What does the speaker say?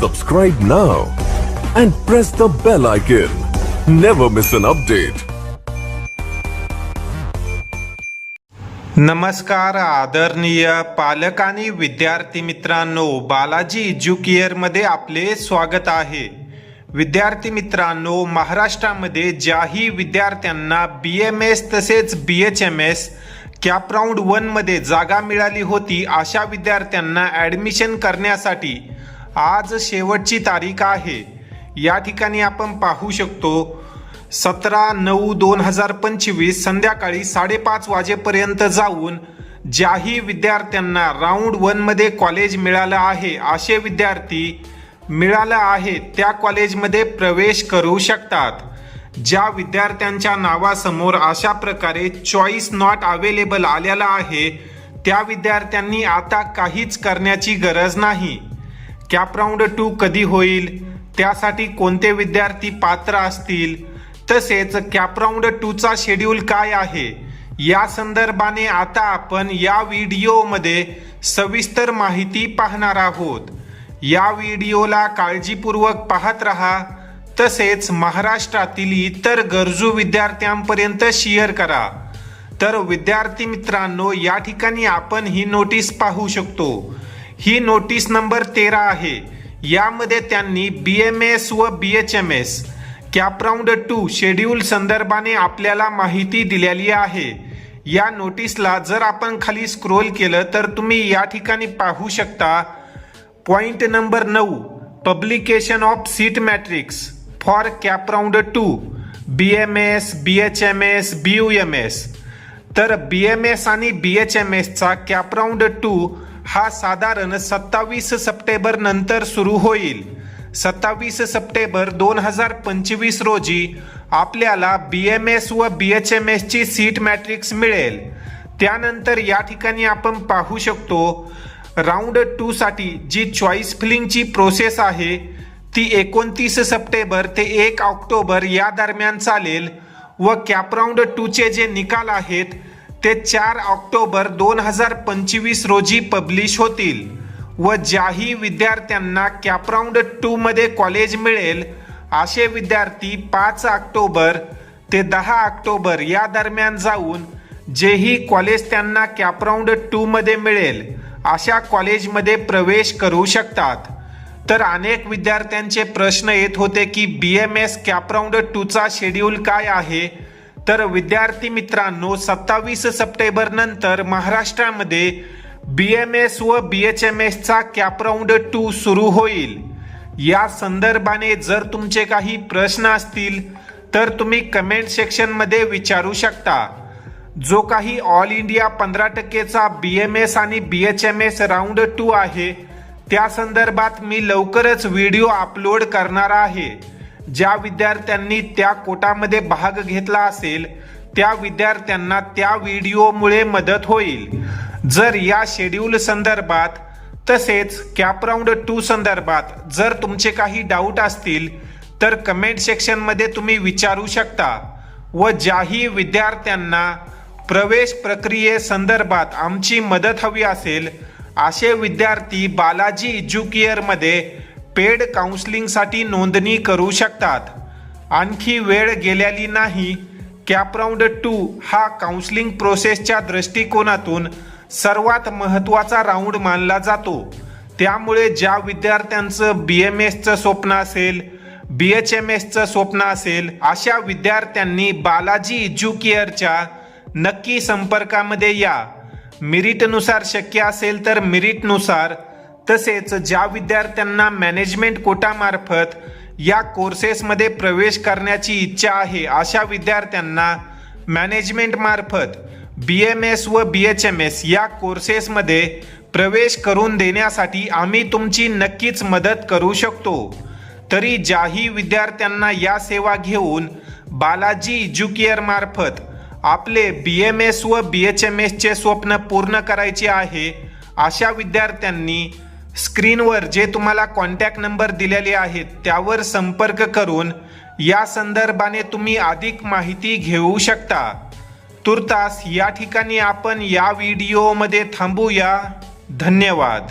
Subscribe now and press the bell icon. Never miss an update. नमस्कार आदरणीय पालक आणि विद्यार्थी मित्रांनो बालाजी एज्युकेअरमध्ये आपले स्वागत आहे विद्यार्थी मित्रांनो महाराष्ट्रामध्ये ज्याही विद्यार्थ्यांना बी एम एस तसेच B H M S cap round वनमध्ये जागा मिळाली होती अशा विद्यार्थ्यांना ॲडमिशन करण्यासाठी आज शेवटची तारीख आहे. या ठिकाणी आपण पाहू शकतो सतरा नऊ दोन हजार पंचवीस संध्याकाळी साडेपाच वाजेपर्यंत जाऊन ज्याही विद्यार्थ्यांना राऊंड वनमध्ये कॉलेज मिळालं आहे असे विद्यार्थी मिळालं आहे त्या कॉलेजमध्ये प्रवेश करू शकतात. ज्या विद्यार्थ्यांच्या नावासमोर अशा प्रकारे चॉईस नॉट अवेलेबल आलेला आहे त्या विद्यार्थ्यांनी आता काहीच करण्याची गरज नाही. कॅप राऊंड टू कधी होईल? त्यासाठी कोणते विद्यार्थी पात्र असतील? तसेच कॅप राऊंड टूचा शेड्यूल काय आहे? या संदर्भाने आता आपण या व्हिडिओमध्ये सविस्तर माहिती पाहणार आहोत. या व्हिडिओला काळजीपूर्वक पाहत रहा. तसेच महाराष्ट्रातील इतर गरजू विद्यार्थ्यांपर्यंत शेअर करा. तर विद्यार्थी मित्रांनो या ठिकाणी आपण ही नोटीस पाहू शकतो. ही नोटीस नंबर तेरा आहे. यामध्ये त्यांनी बी एम एस व B H M S cap round two schedule संदर्भाने आपल्याला माहिती दिलेली आहे. या नोटीसला जर आपण खाली स्क्रोल केलं तर तुम्ही या ठिकाणी पाहू शकता पॉईंट नंबर नऊ publication of seat matrix for CAP round two B M S B H M S B U M S तर बी एम एस आणि बी एच एम एसचा कॅपराऊंड टू हा साधारण सत्तावीस सप्टेंबर नंतर सुरू होईल. सत्तावीस सप्टेंबर दोन हजार पंचवीस रोजी आपल्याला बी एम एस व बी एच एम एसची सीट मॅट्रिक्स मिळेल. त्यानंतर या ठिकाणी आपण पाहू शकतो राऊंड टूसाठी जी चॉईस फिलिंगची प्रोसेस आहे ती एकोणतीस सप्टेंबर ते एक ऑक्टोबर या दरम्यान चालेल व कॅप राऊंड टूचे जे निकाल आहेत ते चार ऑक्टोबर दोन हजार पंचवीस रोजी पब्लिश होतील व ज्याही विद्यार्थ्यांना कॅपराउंड टूमध्ये कॉलेज मिळेल असे विद्यार्थी पाच ऑक्टोबर ते दहा ऑक्टोबर या दरम्यान जाऊन जेही कॉलेज त्यांना कॅपराउंड टूमध्ये मिळेल अशा कॉलेजमध्ये प्रवेश करू शकतात. तर अनेक विद्यार्थ्यांचे प्रश्न येत होते की B M S cap round टूचा schedule काय आहे? तर विद्यार्थी मित्रांनो सत्तावीस सप्टेंबर नंतर महाराष्ट्रामध्ये बी एम एस व बी एच एम एसचा कॅपराऊंड टू सुरू होईल. या संदर्भाने जर तुमचे काही प्रश्न असतील तर तुम्ही कमेंट सेक्शनमध्ये विचारू शकता. जो काही ऑल इंडिया पंधरा टक्केचा बी एम एस आणि B H M S round two आहे त्या संदर्भात मी लवकरच व्हिडिओ अपलोड करणार आहे. ज्या विद्यार्थ्यांनी त्या कोटामध्ये भाग घेतला असेल त्या विद्यार्थ्यांना त्या व्हिडिओमुळे मदत होईल. जर या शेड्यूल संदर्भात तसेच कॅप राऊंड टू संदर्भात जर तुमचे काही डाऊट असतील तर कमेंट सेक्शनमध्ये तुम्ही विचारू शकता व ज्याही विद्यार्थ्यांना प्रवेश प्रक्रियेसंदर्भात आमची मदत हवी असेल असे विद्यार्थी बालाजी एज्युकेअरमध्ये पेड काउन्सिलिंगसाठी नोंदणी करू शकतात. आणखी वेळ गेलेली नाही. कॅपराऊंड टू हा काउन्सिलिंग प्रोसेसच्या दृष्टिकोनातून सर्वात महत्त्वाचा राऊंड मानला जातो. त्यामुळे ज्या विद्यार्थ्यांचं बी एम एसचं स्वप्न असेल बी एच एम एसचं स्वप्न असेल अशा विद्यार्थ्यांनी बालाजी एज्युकेअरच्या नक्की संपर्कामध्ये या. मिरिटनुसार शक्य असेल तर मिरिटनुसार तसेच ज्या विद्यार्थ्यांना मॅनेजमेंट कोटामार्फत या कोर्सेसमध्ये प्रवेश करण्याची इच्छा आहे अशा विद्यार्थ्यांना मॅनेजमेंटमार्फत बी एम एस व बी एच एम एस या कोर्सेसमध्ये प्रवेश करून देण्यासाठी आम्ही तुमची नक्कीच मदत करू शकतो. तरी ज्याही विद्यार्थ्यांना या सेवा घेऊन बालाजी एज्युकेअर मार्फत आपले बी एम एस व बी एच एम एसचे स्वप्न पूर्ण करायचे आहे अशा विद्यार्थ्यांनी स्क्रीनवर जे तुम्हाला कॉन्टॅक्ट नंबर दिलेले आहेत त्यावर संपर्क करून या संदर्भाने तुम्ही अधिक माहिती घेऊ शकता. तुर्तास या ठिकाणी आपण या व्हिडिओमध्ये थांबूया. धन्यवाद.